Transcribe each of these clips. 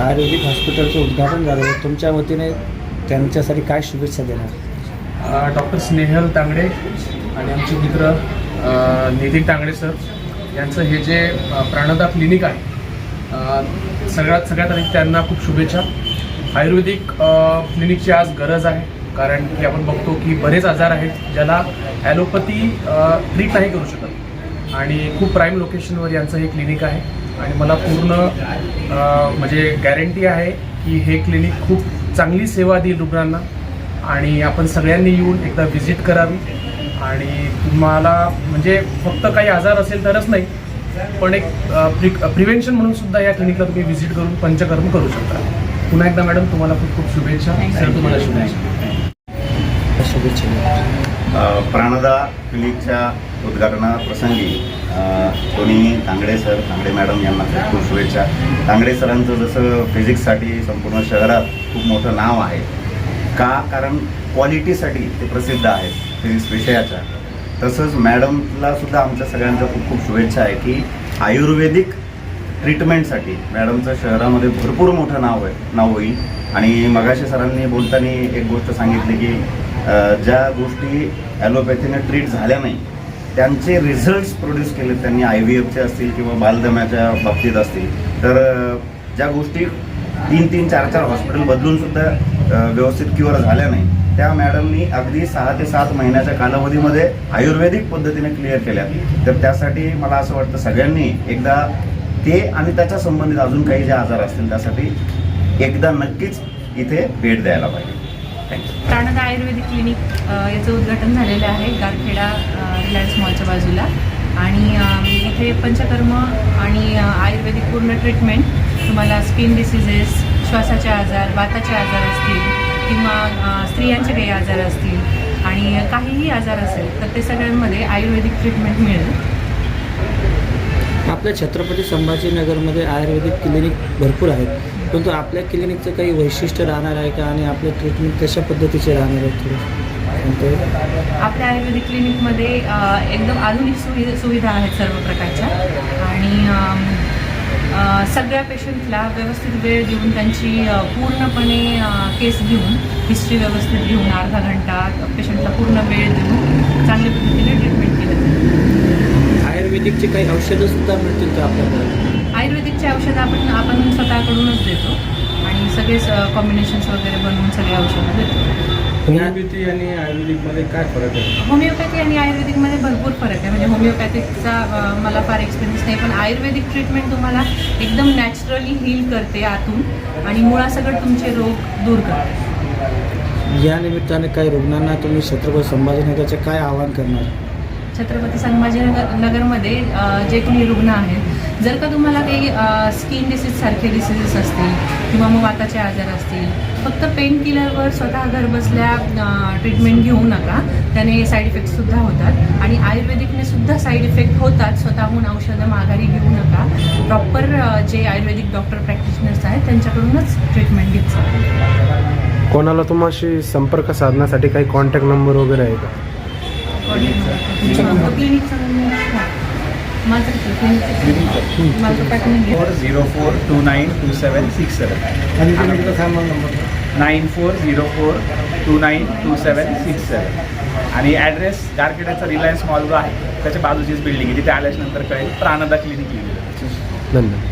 आयुर्वेदिक हॉस्पिटलचं उद्घाटन झालं तुमच्या वतीने त्यांच्यासाठी काय शुभेच्छा देणार? डॉक्टर स्नेहल तांगडे आणि आमचे मित्र अ, नितीन तांगडे सर यांचं हे जे प्राणदा क्लिनिक आहे सगळ्यात सगळ्यात आधी त्यांना खूप शुभेच्छा. आयुर्वेदिक क्लिनिकची आज गरज आहे कारण की आपण बघतो की बरेच आजार आहेत ज्याला ॲलोपॅथी ट्रीट नाही करू शकत. आणि खूप प्राईम लोकेशनवर यांचं हे क्लिनिक आहे. आणि मला पूर्ण म्हणजे गॅरंटी आहे की हे क्लिनिक खूप चांगली सेवा देईल रुग्णांना. आणि आपण सगळ्यांनी येऊन एकदा व्हिजिट करावी. आणि तुम्हाला म्हणजे फक्त काही आजार असेल तरच नाही पण एक प्रि प्रिव्हेन्शन म्हणून सुद्धा या क्लिनिकला तुम्ही व्हिजिट करून पंचकर्म करू शकता. पुन्हा एकदा मॅडम तुम्हाला खूप खूप शुभेच्छा. सर तुम्हाला शुभेच्छा. शुभेच्छा प्राणदा क्लिनिकच्या उद्घाटनाप्रसंगी कोणी दोन्ही तांगडे सर तांगडे मॅडम यांना खूप खूप शुभेच्छा. तांगडे सरांचं जसं फिजिक्ससाठी संपूर्ण शहरात खूप मोठं नाव आहे. का? कारण क्वालिटीसाठी ते प्रसिद्ध आहेत फिजिक्स विषयाच्या. तसंच मॅडमला सुद्धा आमच्या सगळ्यांच्या खूप खूप शुभेच्छा आहे की आयुर्वेदिक ट्रीटमेंटसाठी मॅडमचं शहरामध्ये भरपूर मोठं नाव आहे नाव होईल. आणि मगाशी सरांनी बोलताना एक गोष्ट सांगितली की ज्या गोष्टी ॲलोपॅथीने ट्रीट झाल्या नाही त्यांचे रिझल्ट्स प्रोड्यूस केले. त्यांनी आय व्ही एफचे असतील किंवा बालदम्याच्या बाबतीत असतील. तर ज्या गोष्टी तीन तीन चार चार हॉस्पिटल बदलून सुद्धा व्यवस्थित क्युअर झाल्या नाही त्या मॅडमनी अगदी सहा ते सात महिन्याच्या कालावधीमध्ये आयुर्वेदिक पद्धतीने क्लिअर केल्या. तर त्यासाठी मला असं वाटतं सगळ्यांनी एकदा ते आणि त्याच्या संबंधित अजून काही जे आजार असतील त्यासाठी एकदा नक्कीच इथे भेट द्यायला पाहिजे. प्राणदा आयुर्वेदिक क्लिनिक याचं उद्घाटन झालेलं आहे गारखेडा रिलायन्स मॉलच्या बाजूला. आणि इथे पंचकर्म आणि आयुर्वेदिक पूर्ण ट्रीटमेंट तुम्हाला स्किन डिसिजेस श्वासाचे आजार बाताचे आजार असतील किंवा स्त्रियांचे काही आजार असतील आणि काहीही आजार असेल तर ते सगळ्यांमध्ये आयुर्वेदिक ट्रीटमेंट मिळेल. आपल्या छत्रपती संभाजीनगरमध्ये आयुर्वेदिक क्लिनिक भरपूर आहेत. परंतु आपल्या क्लिनिकचं काही वैशिष्ट्य राहणार आहे का आणि आपलं ट्रीटमेंट कशा पद्धतीचे राहणार आहे थोडं? आपल्या आयुर्वेदिक क्लिनिकमध्ये एकदम आधुनिक सुवि सुविधा आहेत सर्व प्रकारच्या. आणि सगळ्या पेशंटला व्यवस्थित वेळ देऊन त्यांची पूर्णपणे केस घेऊन हिस्ट्री व्यवस्थित घेऊन अर्धा घंटा पेशंटला पूर्ण वेळ देऊन चांगल्या पद्धतीने ट्रीटमेंट केलं जातं. आयुर्वेदिकचे काही औषधं सुद्धा मिळतील का आपल्याकडे? आयुर्वेदिकचे औषधं आपण आपण स्वतःकडूनच देतो. आणि सगळेच कॉम्बिनेशन्स वगैरे बनवून सगळे औषधं देतो. होमिओपॅथी आणि आयुर्वेदिकमध्ये काय फरक आहे? होमिओपॅथी आणि आयुर्वेदिकमध्ये भरपूर फरक आहे. म्हणजे होमिओपॅथिकचा मला फार एक्सपिरियन्स नाही पण आयुर्वेदिक ट्रीटमेंट तुम्हाला एकदम नॅचरली हील करते आतून आणि मुळासकट तुमचे रोग दूर करते. या निमित्ताने काही रुग्णांना तुम्ही छत्रपती संभाजीनगरचे काय आवाहन करणार? छत्रपती संभाजीनगर नगरमध्ये जे कोणी रुग्ण आहेत जर का तुम्हाला काही स्किन डिसीज सारखे डिसीजेस असतील किंवा मग वाताचे आजार असतील फक्त पेन किलरवर स्वतः घर बसल्या ट्रीटमेंट घेऊ नका. त्याने साईड इफेक्टसुद्धा होतात. आणि आयुर्वेदिकने सुद्धा साईड इफेक्ट होतात. स्वतःहून औषधं माघारी घेऊ नका. प्रॉपर जे आयुर्वेदिक डॉक्टर प्रॅक्टिशनर्स आहेत त्यांच्याकडूनच ट्रीटमेंट घेत जा. कोणाला तुम्हाशी संपर्क साधण्यासाठी काही कॉन्टॅक्ट नंबर वगैरे आहे का? क्लिनिकचा zero four two nine two seven six seven nine four zero four two nine two seven six seven आणि ॲड्रेस गारखेड्याचा रिलायन्स मॉल जो आहे त्याच्या बाजूचीच बिल्डिंग आहे. तिथे आल्याच्यानंतर कळेल प्राणदा क्लिनिक. धन्यवाद.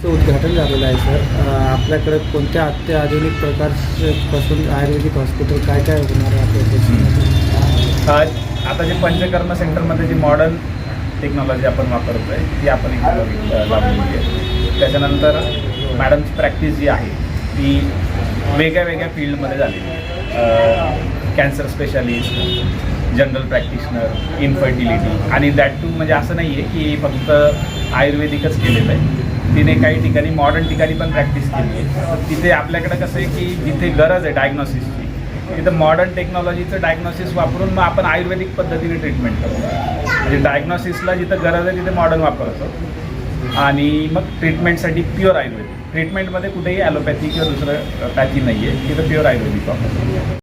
उद्घाटन झालेलं आहे सर आपल्याकडे कोणत्या अत्याधुनिक प्रकारपासून आयुर्वेदिक हॉस्पिटल काय काय होणार आहे? आता जे पंचकर्म सेंटरमध्ये जी मॉडर्न टेक्नॉलॉजी आपण वापरतो आहे ती आपण इथे लावलेली आहे. त्याच्यानंतर मॅडमची प्रॅक्टिस जी आहे ती वेगळ्या वेगळ्या फील्डमध्ये झालेली आहे. Cancer specialist general practitioner infertility आणि दॅट टू म्हणजे असं नाही आहे की फक्त आयुर्वेदिकच केलेलं आहे. तिने काही ठिकाणी मॉडर्न ठिकाणी पण प्रॅक्टिस केली आहे. तिथे आपल्याकडे कसं आहे की जिथे गरज आहे डायग्नॉसिसची तिथं मॉडर्न टेक्नॉलॉजीचं डायग्नॉसिस वापरून मग आपण आयुर्वेदिक पद्धतीने ट्रीटमेंट करतो. म्हणजे डायग्नॉसिसला जिथं गरज आहे तिथे मॉडर्न वापरतो. आणि मग ट्रीटमेंटसाठी प्युअर आयुर्वेदिक. ट्रीटमेंटमध्ये कुठेही ॲलोपॅथी किंवा दुसरं पॅथी नाही आहे तिथं प्युअर आयुर्वेदिक वापरतो.